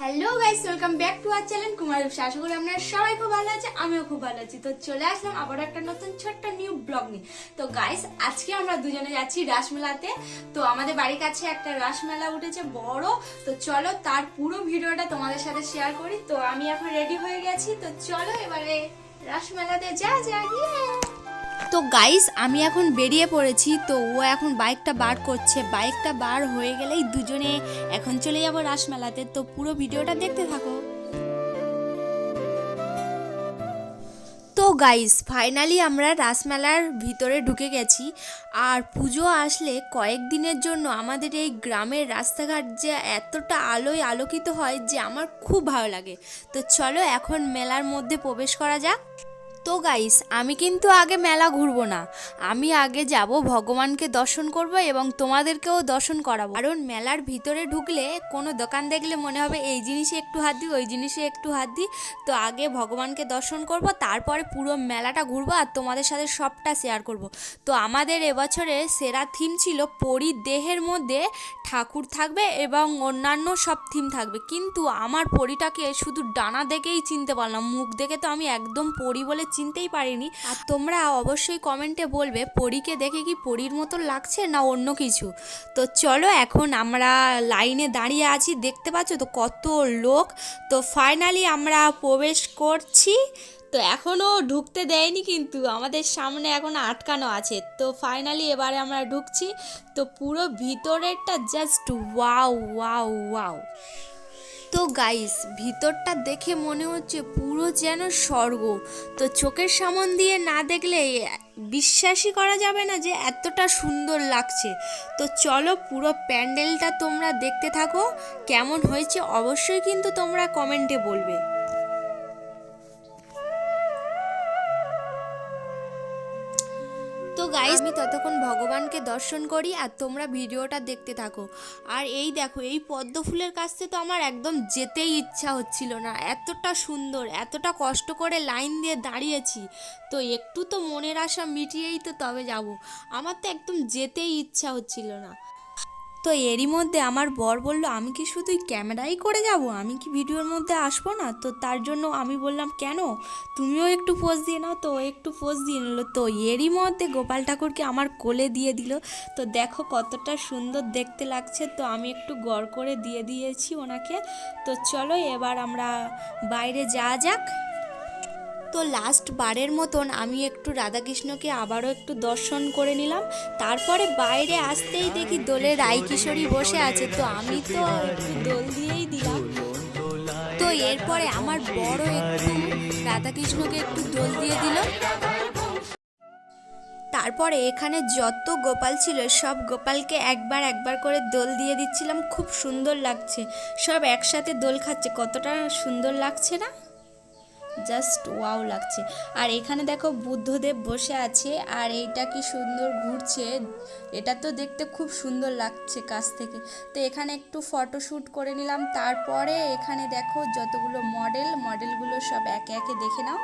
Hello guys welcome back to our channel Kumar Rupsa আশা করি আপনারা সবাই খুব ভালো আছে আমিও খুব ভালো আছি। তো চলে আসলাম আবার একটা নতুন ছোট্ট নিউ ব্লগ নিয়ে। তো গাইস আজকে আমরা দুজনে যাচ্ছি রাসমেলাতে। তো আমাদের বাড়ির কাছে একটা রাসমেলা উঠেছে বড়। তো চলো তার পুরো ভিডিওটা তোমাদের সাথে শেয়ার করি। তো আমি এখন রেডি হয়ে গেছি। তো চলো এবারে রাসমেলাতে যা যা তো গাইস আমি এখন বেরিয়ে পড়েছি, তো ও এখন বাইকটা বার করছে। বাইকটা বার হয়ে গেলেই দুজনে এখন চলে যাব রাসমেলাতে। তো পুরো ভিডিওটা দেখতে থাকো। তো গাইস ফাইনালি আমরা রাসমেলার ভিতরে ঢুকে গেছি। আর পুজো আসলে কয়েকদিনের জন্য আমাদের এই গ্রামের রাস্তাঘাট যে এতটা আলোয় আলোকিত হয় যে আমার খুব ভালো লাগে। তো চলো এখন মেলার মধ্যে প্রবেশ করা যাক। তো গাইস আমি কিন্তু আগে মেলা ঘুরবো না। আমি আগে যাব ভগবানকে দর্শন করব এবং তোমাদেরকেও দর্শন করাবো। কারণ মেলার ভিতরে ঢুকলে কোনো দোকান দেখলে মনে হবে এই জিনিসে একটু হাত দিই, ওই জিনিসে একটু হাত দিই। তো আগে ভগবানকে দর্শন করব, তারপরে পুরো মেলাটা ঘুরবো আর তোমাদের সাথে সবটা শেয়ার করব। তো আমাদের এবছরে সেরা থিম ছিল পরীর দেহের মধ্যে ঠাকুর থাকবে এবং অন্যান্য সব থিম থাকবে। কিন্তু আমার পরিটাকে শুধু ডানা দেখেই চিনতে পারলাম, মুখ দেখে তো আমি একদম পরি বলে চিনতেই পারিনি। আর তোমরা অবশ্যই কমেন্টে বলবে, পরীকে দেখে কি পরীর মতো লাগছে না অন্য কিছু? তো চলো এখন আমরা লাইনে দাঁড়িয়ে আছি, দেখতে পাচ্ছ তো কত লোক। তো ফাইনালি আমরা প্রবেশ করছি। তো এখনও ঢুকতে দেয়নি কিন্তু, আমাদের সামনে এখন আটকানো আছে। তো ফাইনালি এবারে আমরা ঢুকছি। তো পুরো ভিতরেরটা জাস্ট ওয়াও ওয়াও ওয়াও তো গাইস ভিতরটা দেখে মনে হচ্ছে পুরো যেন স্বর্গ। তো চোখের সামন দিয়ে না দেখলে বিশ্বাসই করা যাবে না যে এতটা সুন্দর লাগছে। তো চলো পুরো প্যান্ডেলটা তোমরা দেখতে থাকো, কেমন হয়েছে অবশ্যই কিন্তু তোমরা কমেন্টে বলবে। তো গাইস আমি ততক্ষণ ভগবানকে দর্শন করি আর তোমরা ভিডিওটা দেখতে থাকো। আর এই দেখো, এই পদ্ম ফুলের কাছে তো আমার একদম যেতেই ইচ্ছা হচ্ছিল না। এতটা সুন্দর, এতটা কষ্ট করে লাইন দিয়ে দাঁড়িয়েছি। তো একটু তো মনের আশা মিটিয়েই তো তবে যাব। আমার তো একদম যেতেই ইচ্ছা হচ্ছিল না। তো এরই মধ্যে আমার বর বলল, আমি কি শুধু ক্যামেরাই করে যাব? আমি কি ভিডিওর মধ্যে আসব না? তো তার জন্য আমি বললাম, কেন? তুমিও একটু পোজ দিয়ে নাও তো একটু পোজ দিয়ে নিল। তো এরই মধ্যে গোপাল ঠাকুরকে আমার কোলে দিয়ে দিল। তো দেখো কতটা সুন্দর দেখতে লাগছে। তো আমি একটু গড় করে দিয়ে দিয়েছি ওনাকে। তো চলো এবার আমরা বাইরে যাওয়া যাক। তো লাস্ট বারের মতন আমি একটু রাধাকৃষ্ণকে আবারও একটু দর্শন করে নিলাম। তারপরে বাইরে আসতেই দেখি দোলে রাইকিশোরী বসে আছে। তো আমি তো একটু দোল দিয়েই দিলাম। তো এরপরে আমার বড় একটু রাধাকৃষ্ণকে একটু দোল দিয়ে দিল। তারপরে এখানে যত গোপাল ছিল, সব গোপালকে একবার একবার করে দোল দিয়ে দিচ্ছিলাম। খুব সুন্দর লাগছে। সব একসাথে দোল খাচ্ছে। কতটা সুন্দর লাগছে না? জাস্ট ওয়াও লাগছে। আর এখানে দেখো বুদ্ধদেব বসে আছে, আর এইটা কি সুন্দর ঘুরছে। এটা তো দেখতে খুব সুন্দর লাগছে কাছ থেকে। তো এখানে একটু ফটোশ্যুট করে নিলাম। তারপরে এখানে দেখো যতগুলো মডেল মডেলগুলো সব একে একে দেখে নাও।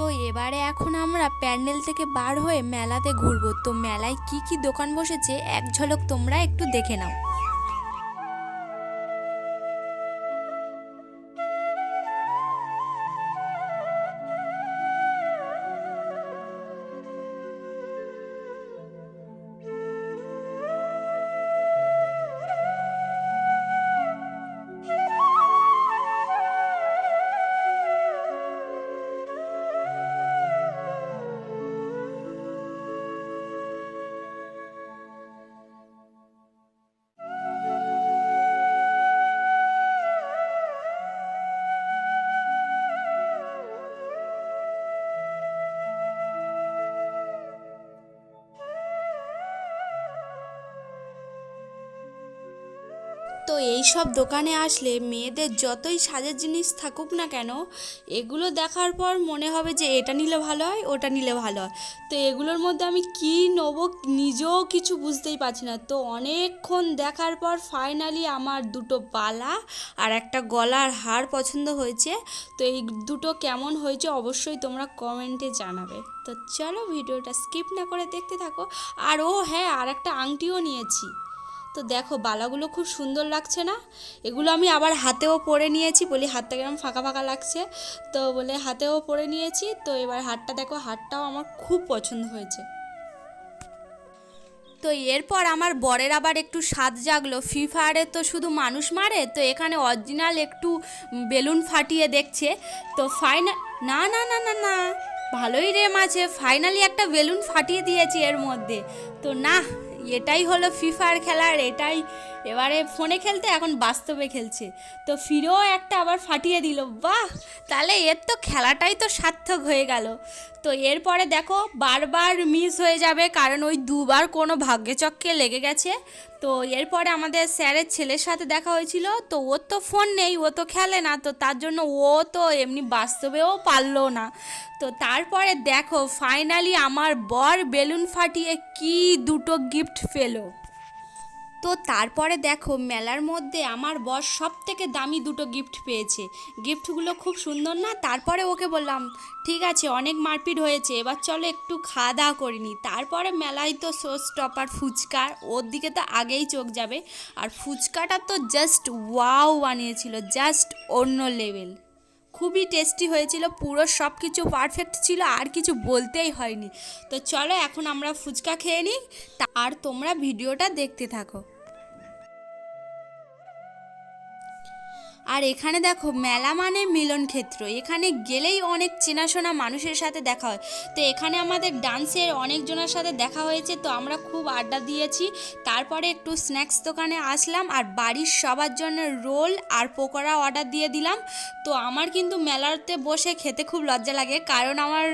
তো এবারে এখন আমরা প্যান্ডেল থেকে বার হয়ে মেলাতে ঘুরবো। তো মেলায় কি কি দোকান বসেছে, এক ঝলক তোমরা একটু দেখে নাও। তো এই সব দোকানে আসলে মেয়েদের যতই সাজের জিনিস থাকুক না কেন, এগুলো দেখার পর মনে হবে যে এটা নিলে ভালো হয়, ওটা নিলে ভালো হয়। তো এগুলোর মধ্যে আমি কি নেব নিজেও কিছু বুঝতেই পারছি না। তো অনেকক্ষণ দেখার পর ফাইনালি আমার দুটো বালা আর একটা গলার হার পছন্দ হয়েছে। তো এই দুটো কেমন হয়েছে অবশ্যই তোমরা কমেন্টে জানাবে। তো চলো ভিডিওটা স্কিপ না করে দেখতে থাকো। আর ও হ্যাঁ আর একটা আংটিও নিয়েছি। তো দেখো, বালাগুলো খুব সুন্দর লাগছে না? এগুলো আমি আবার হাতেও পরে নিয়েছি বলি হাতটা কেমন ফাঁকা ফাঁকা লাগছে। তো বলে হাতেও পরে নিয়েছি, তো এবার হাতটা দেখো, হাতটাও আমার খুব পছন্দ হয়েছে। তো এরপর আমার বরের আবার একটু স্বাদ জাগলো। ফ্রি ফায়ারে তো শুধু মানুষ মারে, তো এখানে অরিজিনাল একটু বেলুন ফাটিয়ে দেখছে। তো ফাইনাল না না না না না, ভালোই রেম আছে ফাইনালি একটা বেলুন ফাটিয়ে দিয়েছি এর মধ্যে। তো না এটাই হলো ফিফার খেলার এটাই এবারে ফোনে খেলতে, এখন বাস্তবে খেলছে। তো ফিরেও একটা আবার ফাটিয়ে দিল। বাহ! তাহলে এর তো খেলাটাই তো সার্থক হয়ে গেল। তো এরপরে দেখো, বারবার মিস হয়ে যাবে, কারণ ওই দুবার কোনো ভাগ্যচক্রে লেগে গেছে। তো এরপরে আমাদের স্যারের ছেলের সাথে দেখা হয়েছিল। তো ওর তো ফোন নেই, ও তো খেলে না। তো তার জন্য ও তো এমনি বাস্তবেও পারল না। তো তারপরে দেখো ফাইনালি আমার বর বেলুন ফাটিয়ে কি দুটো গিফট পেল। তো তারপরে দেখো মেলার মধ্যে আমার বস সব থেকে দামি দুটো গিফট পেয়েছে। গিফটগুলো খুব সুন্দর না? তারপরে ওকে বললাম, ঠিক আছে, অনেক মারপিট হয়েছে, এবার চলো একটু খাওয়া দাওয়া করিনি তারপরে মেলায় তো শো স্টপার ফুচকা, ওর দিকে তো আগেই চোখ যাবে। আর ফুচকাটা তো জাস্ট ওয়াও বানিয়েছিল জাস্ট অন্য লেভেল খুবই টেস্টি হয়েছিল, পুরো সব কিছু পারফেক্ট ছিল, আর কিছু বলতেই হয়নি। তো চলো এখন আমরা ফুচকা খেয়ে নিই আর তোমরা ভিডিওটা দেখতে থাকো। আর এখানে দেখো, মেলা মানে মিলন ক্ষেত্র। এখানে গেলেই অনেক চেনাশোনা মানুষের সাথে দেখা হয়। তো এখানে আমাদের ডান্সের অনেকজনের সাথে দেখা হয়েছে, তো আমরা খুব আড্ডা দিয়েছি। তারপরে একটু স্ন্যাক্স দোকানে আসলাম আর বাড়ির সবার জন্য রোল আর পকোড়া অর্ডার দিয়ে দিলাম। তো আমার কিন্তু মেলাতে বসে খেতে খুব লজ্জা লাগে, কারণ আমার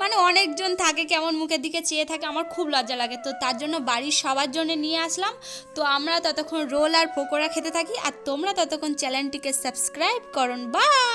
মানে অনেকজন থাকে কেমন মুখের দিকে চেয়ে থাকে, আমার খুব লজ্জা লাগে। তো তার জন্য বাড়ির সবার জন্য নিয়ে আসলাম। তো আমরা ততক্ষণ রোল আর পকোড়া খেতে থাকি, আর তোমরা ততক্ষণ চ্যানেলটিকে সাবস্ক্রাইব করুন বাই